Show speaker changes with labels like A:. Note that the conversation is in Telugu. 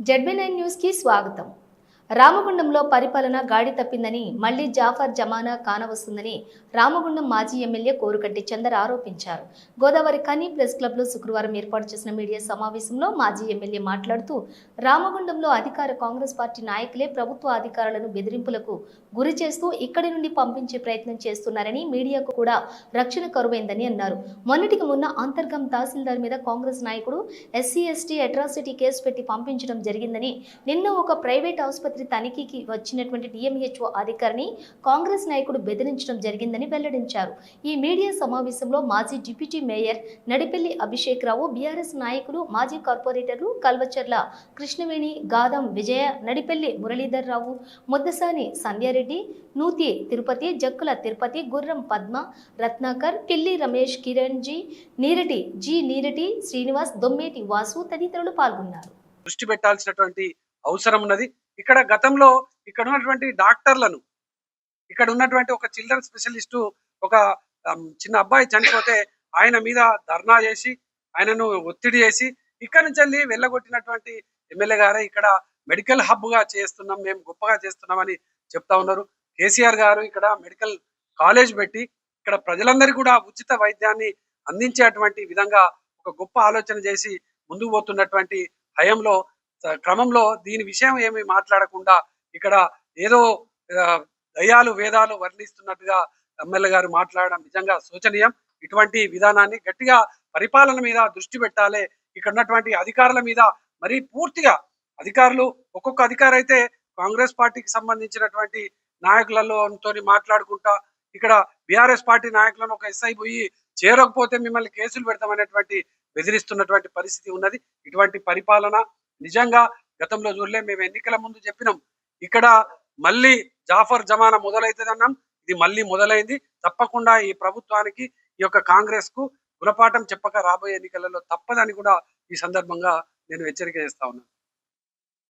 A: జెడ్బీ నైన్ న్యూస్కి స్వాగతం రామగుండంలో పరిపాలన గాడి తప్పిందని మళ్ళీ జాఫర్ జమానా కానవస్తుందని రామగుండం మాజీ ఎమ్మెల్యే కోరుకట్టి చందర్ ఆరోపించారు. గోదావరి కనీ ప్రెస్ క్లబ్లో శుక్రవారం ఏర్పాటు చేసిన మీడియా సమావేశంలో మాజీ ఎమ్మెల్యే మాట్లాడుతూ రామగుండంలో అధికార కాంగ్రెస్ పార్టీ నాయకులే ప్రభుత్వ అధికారులను బెదిరింపులకు గురి చేస్తూ ఇక్కడి నుండి పంపించే ప్రయత్నం చేస్తున్నారని మీడియాకు కూడా రక్షణ కరువైందని అన్నారు. మొన్నటికి మొన్న అంతర్గం తహసీల్దార్ మీద కాంగ్రెస్ నాయకుడు ఎస్సీ ఎస్టీ అట్రాసిటీ కేసు పెట్టి పంపించడం జరిగిందని నిన్న ఒక ప్రైవేట్ ఆసుపత్రి తనిఖీకి వచ్చినటువంటి డిఎంహెచ్ఓ అధికారిని కాంగ్రెస్ నాయకుడు బెదిరించడం జరిగిందని వెల్లడించారు. ఈ మీడియా సమావేశంలో మాజీ deputy mayor Nadipelli Abhishek Rao BRS నాయకులు మాజీ కార్పొరేటర్లు కల్వచర్ల కృష్ణవేణి గాదం విజయ నడిపెల్లి మురళీధర్ రావు ముద్దసాని సంధ్యారెడ్డి నూతి తిరుపతి జక్కుల తిరుపతి గుర్రం పద్మ రత్నాకర్ పిల్లి రమేష్ కిరణ్ జీ నీరటి జి నీరటి శ్రీనివాస్ దొమ్మేటి వాసు తదితరులు పాల్గొన్నారు.
B: దృష్టి పెట్టాల్సినటువంటి అవసరం ఉన్నది. ఇక్కడ గతంలో ఇక్కడ ఉన్నటువంటి డాక్టర్లను ఇక్కడ ఉన్నటువంటి ఒక చిల్డ్రన్ స్పెషలిస్టు ఒక చిన్న అబ్బాయి చనిపోతే ఆయన మీద ధర్నా చేసి ఆయనను ఒత్తిడి చేసి ఇక్కడ నుంచి వెళ్ళి వెళ్ళగొట్టినటువంటి ఎమ్మెల్యే గారే ఇక్కడ మెడికల్ హబ్గా చేస్తున్నాం మేము గొప్పగా చేస్తున్నామని చెప్తా ఉన్నారు. కేసీఆర్ గారు ఇక్కడ మెడికల్ కాలేజ్ పెట్టి ఇక్కడ ప్రజలందరికీ కూడా ఉచిత వైద్యాన్ని అందించేటువంటి విధంగా ఒక గొప్ప ఆలోచన చేసి ముందుకు పోతున్నటువంటి హయంలో క్రమంలో దీని విషయం ఏమి మాట్లాడకుండా ఇక్కడ ఏదో దయాలు వేదాలు వర్ణిస్తున్నట్టుగా ఎమ్మెల్యే గారు మాట్లాడడం నిజంగా శోచనీయం. ఇటువంటి విధానాన్ని గట్టిగా పరిపాలన మీద దృష్టి పెట్టాలి. ఇక్కడ ఉన్నటువంటి అధికారుల మీద మరీ పూర్తిగా అధికారులు ఒక్కొక్క అధికారి అయితే కాంగ్రెస్ పార్టీకి సంబంధించినటువంటి నాయకులలో తోని మాట్లాడుకుంటా ఇక్కడ బీఆర్ఎస్ పార్టీ నాయకులను ఒక ఎస్ఐ పోయి చేరకపోతే మిమ్మల్ని కేసులు పెడతామనేటువంటి బెదిరిస్తున్నటువంటి పరిస్థితి ఉన్నది. ఇటువంటి పరిపాలన నిజంగా గతంలో చూడలే మేము ఎన్నికల ముందు చెప్పినాం. ఇక్కడ మళ్ళీ జాఫర్ జమానా మొదలైతుంది అన్నాం. ఇది మళ్ళీ మొదలైంది. తప్పకుండా ఈ ప్రభుత్వానికి ఈ యొక్క కాంగ్రెస్కు గుణపాఠం చెప్పక రాబోయే ఎన్నికలలో తప్పదని కూడా ఈ సందర్భంగా నేను హెచ్చరిక చేస్తా ఉన్నాను.